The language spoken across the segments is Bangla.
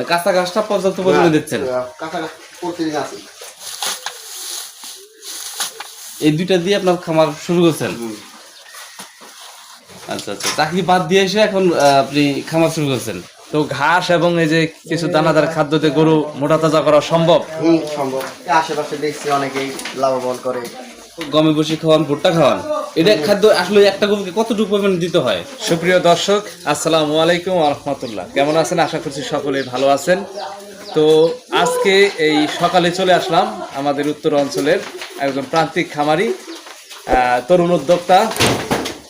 মানে কাঁচা ঘাসটা পর্যাপ্ত পরিমাণে দিচ্ছেন। কাঁচা প্রতিদিন আছে। এই দুইটা দিয়ে আপনার খামার শুরু করছেন? আচ্ছা আচ্ছা চাকরি বাদ দিয়ে এসে এখন আপনি খামার শুরু করছেন। তো ঘাস এবং এই যে কিছু দানাদার খাদ্যতে গরু মোটা তাজা করা সম্ভব? সম্ভব। আশেপাশে দেখছি অনেকেই লাভবান করে। গমে বসে খাওয়ান, ভুট্টা খাওয়ান। এটা খাদ্য আসলে একটা গরুকে কতটুকু পরিমাণে দিতে হয়? সুপ্রিয় দর্শক, আসসালামু আলাইকুম রহমতুল্লাহ। কেমন আছেন? আশা করছি সকলে ভালো আছেন। তো আজকে এই সকালে চলে আসলাম আমাদের উত্তর অঞ্চলের একজন প্রান্তিক খামারি তরুণ উদ্যোক্তা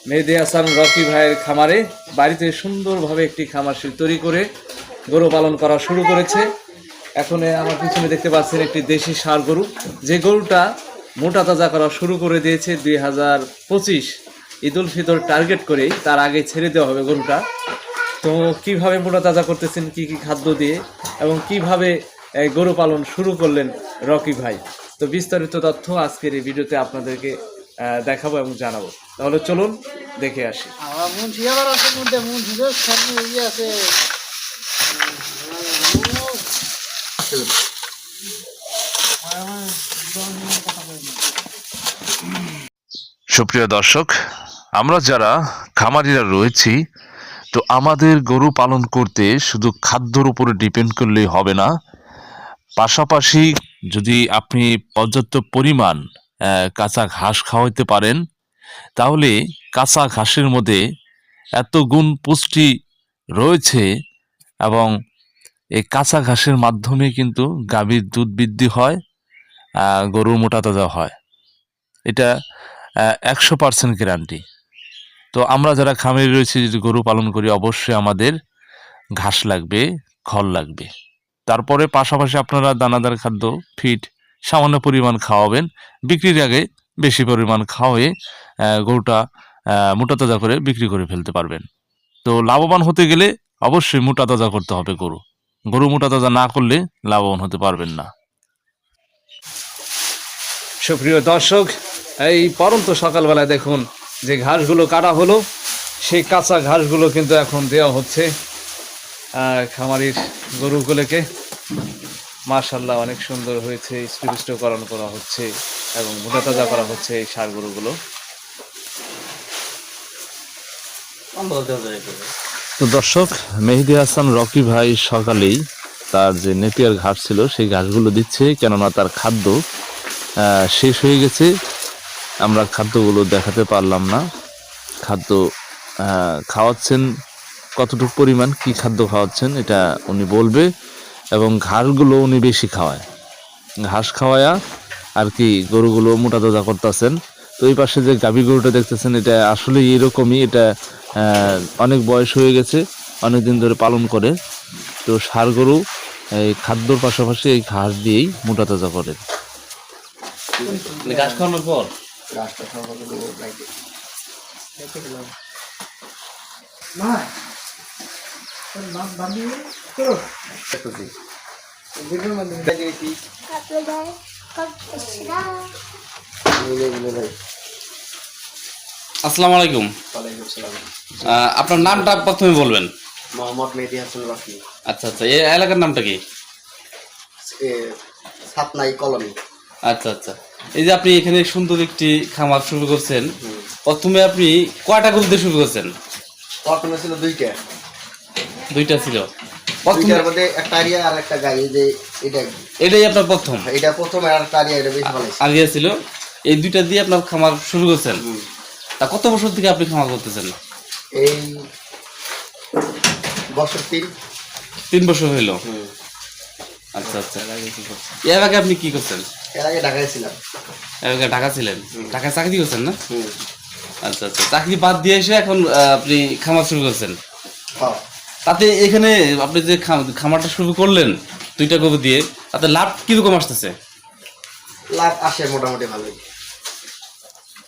মেহেদি হাসান রকি ভাইয়ের খামারে। বাড়িতে সুন্দরভাবে একটি খামার শিল তৈরি করে গরু পালন করা শুরু করেছে। এখন আমার পিছনে দেখতে পাচ্ছেন একটি দেশি সার গরু। যে গরুটা মোটা তাজা করা শুরু করে দিয়েছে দুই হাজার পঁচিশ ঈদ উল ফিতর টার্গেট করেই, তার আগে ছেড়ে দেওয়া হবে গরুটা। তো কীভাবে মোটা তাজা করতেছেন, কি কি খাদ্য দিয়ে, এবং কীভাবে গরু পালন শুরু করলেন রকি ভাই? তো বিস্তারিত তথ্য আজকের এই ভিডিওতে আপনাদেরকে দেখাবো এবং জানাব। তাহলে চলুন, দেখে আসি। আছে মধ্যে মুন্সিদের সামনে ইয়ে আছে সুপ্রিয় দর্শক, আমরা যারা খামারিরা রয়েছি, তো আমাদের গরু পালন করতে শুধু খাদ্যর উপরে ডিপেন্ড করলেই হবে না। পাশাপাশি যদি আপনি পর্যাপ্ত পরিমাণ কাঁচা ঘাস খাওয়াইতে পারেন, তাহলে কাঁচা ঘাসের মধ্যে এত গুণ পুষ্টি রয়েছে এবং এই কাঁচা ঘাসের মাধ্যমে কিন্তু গাভীর দুধ বৃদ্ধি হয় গরুর মোটা তাজা হয়। এটা একশো পার্সেন্ট গ্যারান্টি তো আমরা যারা খামারি রয়েছি, যদি গরু পালন করি, অবশ্যই আমাদের ঘাস লাগবে, খড় লাগবে। তারপরে পাশাপাশি আপনারা দানাদার খাদ্য ফিট সামান্য পরিমাণ খাওয়াবেন। বিক্রির আগে বেশি পরিমাণ খাওয়ায়ে গরুটা মোটা তাজা করে বিক্রি করে ফেলতে পারবেন। তো লাভবান হতে গেলে অবশ্যই মোটা তাজা করতে হবে গরু। গরু মোটা তাজা না করলে লাভবান হতে পারবেন না। সুপ্রিয় দর্শক এই পরন্ত সকালবেলায় দেখুন যে ঘাসগুলো কাটা হলো, সেই কাঁচা ঘাসগুলো কিন্তু এখন দেওয়া হচ্ছে। খামারির গরুগুলোকে মার্শাল্লাহ অনেক সুন্দর হয়েছে স্পৃষ্টকরণ করা হচ্ছে এবং মোটা তাজা করা হচ্ছে এই সার গরুগুলো। তো দর্শক, মেহেদি হাসান, রকি ভাই সকালেই তার যে নেপিয়ার ঘাস ছিল, সেই ঘাসগুলো দিচ্ছে, কেননা তার খাদ্য শেষ হয়ে গেছে। আমরা খাদ্যগুলো দেখাতে পারলাম না। খাদ্য খাওয়াচ্ছেন কতটুকু পরিমাণ, কি খাদ্য খাওয়াচ্ছেন এটা উনি বলবে এবং ঘাসগুলো উনি বেশি খাওয়ায়। ঘাস খাওয়ায়া আর কি গরুগুলো মোটা তাজা করতেছেন। তো এই পাশে যে গাভী গরুটা দেখতেছেন, এটা আসলে এরকমই, এটা অনেক বয়স হয়ে গেছে অনেক দিন ধরে পালন করে। তো ষাঁড় গরু, এই খাদ্যর পাশাপাশি এই ঘাস দিয়েই মোটা তাজা করে। মানে ঘাস খাওয়ানোর পর? গাছটা সকালে লাগে মা তোর নাম বান্ধি চলো। দেখতেছি। ভিডিওর মাধ্যমে দেখেছি মিলে মিলে আসসালামু আলাইকুম। ওয়ালাইকুম আসসালাম। আপনার নামটা প্রথমে বলবেন। মোহাম্মদ মেহেদি হাসান রফি আচ্ছা আচ্ছা এই এলাকার নামটা কি? এ, সাতনাই কলোনি। আচ্ছা আচ্ছা। এই যে আপনি এখানে সুন্দর একটি খামার শুরু করছেন। প্রথমে আপনি কয়টা গরু দিয়ে শুরু করছেন? প্রথমে ছিল দুইটা। দুইটা ছিল। দুইটার মধ্যে একটা আরিয়া আর একটা গাড়ি যে এটা এটাই আপনার প্রথম? এটা প্রথমে আর একটা আরিয়া এটা বেশি ভালো আগে ছিল। এই দুইটা দিয়ে আপনার খামার শুরু করছেন। তা কত বছর থেকে আপনি খামার করতেছেন? এই বছর তিন। তিন বছর হইল। আচ্ছা আচ্ছা। এর আগে আপনি কি করছেন? এর আগে ঢাকায় ছিলাম। এর আগে ঢাকা ছিলেন? ঢাকায় চাকরি করছেন না? আচ্ছা আচ্ছা। চাকরি বাদ দিয়ে এসে এখন আপনি খামার শুরু করছেন? হ্যাঁ। তাতে এখানে আপনি যে খামারটা শুরু করলেন দুইটা গরু দিয়ে তাতে লাভ কীরকম আসতেছে? লাভ আসে মোটামুটি ভালোই।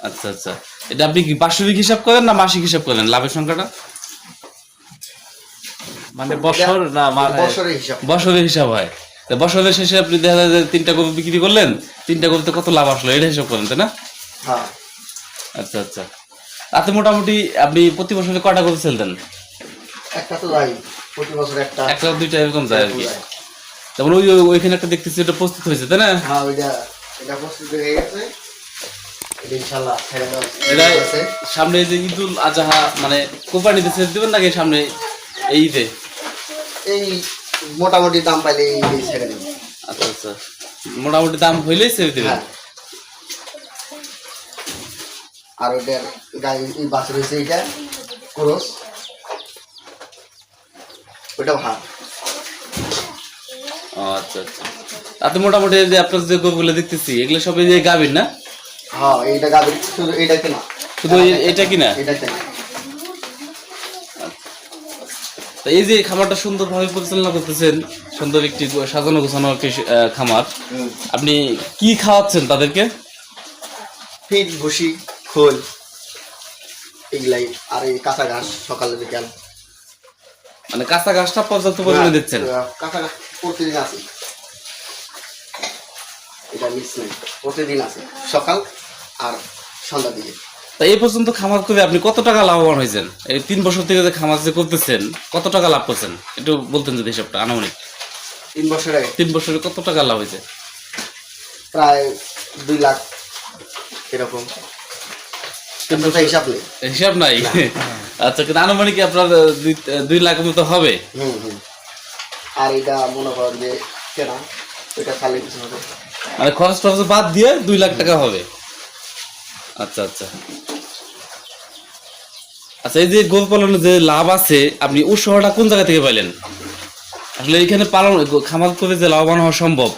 আচ্ছা আচ্ছা। এটা আপনি কি বার্ষিক হিসাব করেন না মাসিক হিসাব করেন লাভের সংখ্যাটা? মানে বছর না বছরের হিসাব। বছরের হিসাব হয়। বছরের শেষে আপনি দেখা যায় যে তিনটা গরু বিক্রি করলেন তিনটা গরুতে কত লাভ আসলো? এটা হিসাব করেন তাই না? হ্যাঁ। আচ্ছা আচ্ছা। তাতে মোটামুটি আপনি প্রতি বছরে গরু সেল দেন একটা তো যাই প্রতি বছর একটা। একটা দুইটা এরকম যায় আর কি। তারপর ওই ওই- ওইখানে একটা দেখতেছি এটা প্রস্তুত হয়েছে তাই না? হ্যাঁ ওইটা এটা প্রস্তুত হয়ে গেছে। সামনে এই যে ঈদুল আজহা মানে কোরবানিতে ছেড়ে দেবেন নাকি সামনে এই ঈদে? এই মোটামুটি দাম পাইলে ছেড়ে দেবো। আচ্ছা আচ্ছা। মোটামুটি দাম হইলেই ছেড়ে দেবেন হ্যাঁ। আর বাস রয়েছে এইটা ক্রস। ওইটাও হাত ও আচ্ছা আচ্ছা। তাতে মোটামুটি যে আপনার যে গরুগুলো দেখতেছি এগুলো সব এই যে গাভীর না? হ্যাঁ এইটা গাবি শুধু এইটা কেনা। শুধু এটা কিনা? এটা কেনা। তা এই যে খামারটা সুন্দরভাবে পরিচালনা করতেছেন সুন্দর একটি সাজানো গোছানো একটি খামার। আপনি কি খাওয়াচ্ছেন তাদেরকে? ফিট ভুসি খোল এগুলাই আর এই কাঁচা ঘাস সকালে বিকাল। মানে কাঁচা ঘাসটা পর্যাপ্ত পরিমাণে দিচ্ছেন? হ্যাঁ, কাঁচা ঘাস প্রতিদিন আছে। এটা মিক্স নেই প্রতিদিন আছে। সকাল আর সন্ধ্যা দিকে। তা এই পর্যন্ত খামার করে আপনি কত টাকা লাভবান হয়েছেন? এই তিন বছর থেকে যে খামার যে করতেছেন কত টাকা লাভ করছেন? একটু বলতেন যদি হিসাবটা আনুমানিক। তিন বছরে। তিন বছরে কত টাকা লাভ হয়েছে? প্রায় দুই লাখ এরকম। হিসাব নেই। হিসাব নাই? আচ্ছা কিন্তু আনুমানিক আপনার দুই লাখ মতো হবে? আর এটা মনে করেন যে কেনা ওইটা খালি কিছু হবে। মানে খরচ টরচ বাদ দিয়ে দুই লাখ টাকা হবে? আচ্ছা আচ্ছা। আচ্ছা এই যে গরু পালনের যে লাভ আছে আপনি উৎসাহটা কোন জায়গা থেকে পাইলেন? আসলে এখানে পালন খামার করে যে লাভবান হওয়া সম্ভব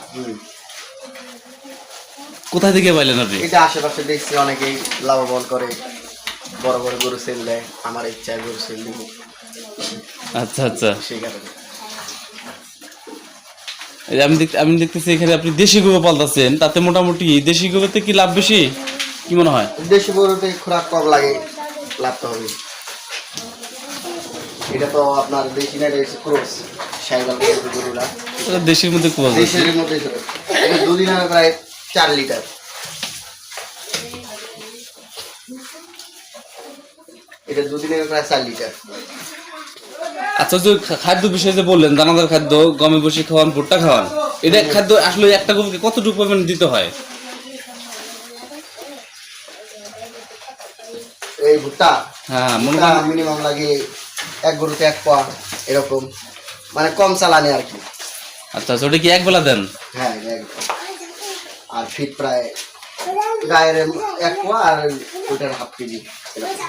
কোথায় থেকে পাইলেন আপনি? এটা আশেপাশে দেখছি অনেকেই লাভবান করে বড় বড় গরু সেল দেয় আমার ইচ্ছা গরু সেল দিব। আচ্ছা আচ্ছা। সেই কারণে। আমি দেখ আমি দেখতেছি এখানে আপনি দেশি গরু পালতেছেন তাতে মোটামুটি দেশি গরুতে কি লাভ বেশি? কি মনে হয়? দেশি গরুতে খোরাক কম লাগে হবে এটা তো আপনার দেশি না ক্রোস গরুরা দেশির মধ্যে দেশের মধ্যে এটা দুদিন আগে প্রায় চার লিটার। এটা দুদিন প্রায় চার লিটার। আচ্ছা যে খাদ্য বিষয়ে যে বললেন দানাদার খাদ্য গমে বসে খাওয়ান ভুট্টা খাওয়ান এটা খাদ্য আসলে একটা গরুকে কতটুকু পরিমাণ দিতে হয়? এই ভুট্টা। হ্যাঁ মনে মিনিমাম লাগে এক গরুতে এক পোয়া এরকম। মানে কম চালানি আর কি। আচ্ছা আচ্ছা ওটা কি এক বেলা দেন? হ্যাঁ এক আর ফিট প্রায় গায়ের এক পোয়া আর ওটার হাফ কেজি এরকম।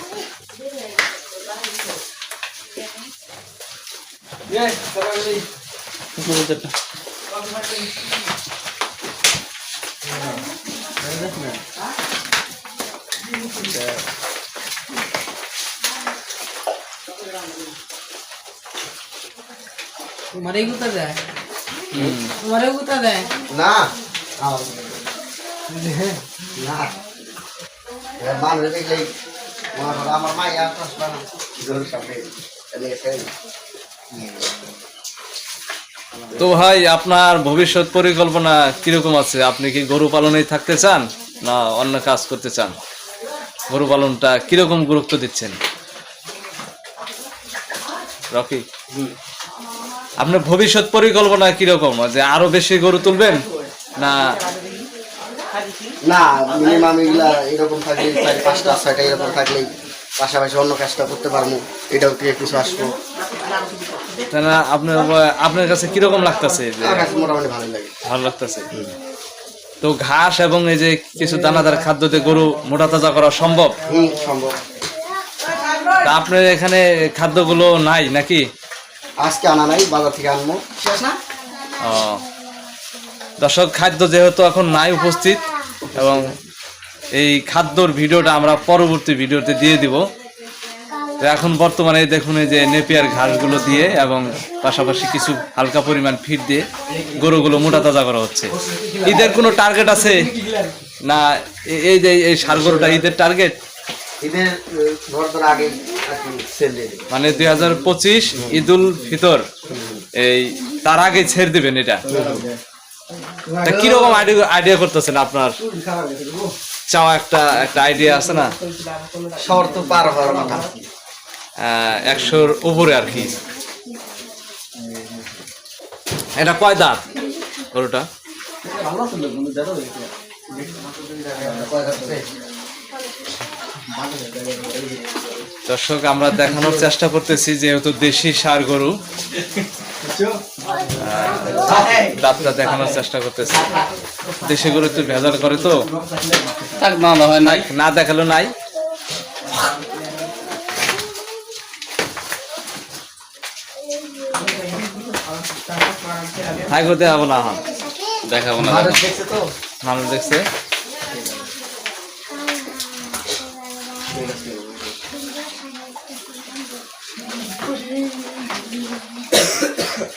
তোমারে গুতা দেয়? তোমারে গুতা দেয়? না। না। মানুষ দেখলেই আমার মাই আর আসবে সামনে তো ভাই আপনার ভবিষ্যৎ পরিকল্পনা কীরকম আছে? আপনি কি গরু পালনেই থাকতে চান না অন্য কাজ করতে চান? গরু পালনটা কীরকম গুরুত্ব দিচ্ছেন? রকি? আপনার ভবিষ্যৎ পরিকল্পনা কীরকম? যে আরও বেশি গরু তুলবেন? না? না মিনিমাম এগুলা এরকম থাকলে চার পাঁচটা ছয়টা এরকম থাকলেই পাশাপাশি অন্য কাজটা করতে পারব। এটাও থেকে কিছু আসব? না আপনার আপনার কাছে কীরকম লাগতেছে? মোটামুটি ভালো লাগে। ভালো লাগতেছে? তো ঘাস এবং এই যে কিছু দানাদার খাদ্যতে গরু মোটা তাজা করা সম্ভব? সম্ভব। তা আপনার এখানে খাদ্যগুলো নাই নাকি? আজকে আনা নাই বাজার থেকে আনব। ও। দর্শক খাদ্য যেহেতু এখন নাই উপস্থিত এবং এই খাদ্যর ভিডিওটা আমরা পরবর্তী ভিডিওতে দিয়ে দিব। এখন বর্তমানে দেখুন এই যে নেপিয়ার ঘাসগুলো দিয়ে এবং পাশাপাশি কিছু হালকা পরিমাণ ফিট দিয়ে গরুগুলো মোটা তাজা করা হচ্ছে। ঈদের কোনো টার্গেট আছে? না এই যে এই সার গরুটা ঈদের টার্গেট ঈদের আগে মানে দুই হাজার পঁচিশ ঈদুল ফিতর এই তার আগে ছেড়ে দিবেন এটা। কীরকম আইডিয়া করতেছেন আপনার? চাওয়া একটা একটা আইডিয়া আছে না? শহর তো পার হওয়ার কথা। একশোর উপরে আর কি। এটা কয় দাঁত? গরুটা? দর্শক আমরা দেখানোর চেষ্টা করতেছি যেহেতু দেশি সার গরু। দাঁতটা দেখানোর চেষ্টা করতেছি। দেশি গরু একটু ভেজাল করে তো। থাক না না হয় নাই। না দেখাল নাই। থাকব দেখাবো না এখন। দেখাবো না মানুষ দেখছে? Thank you.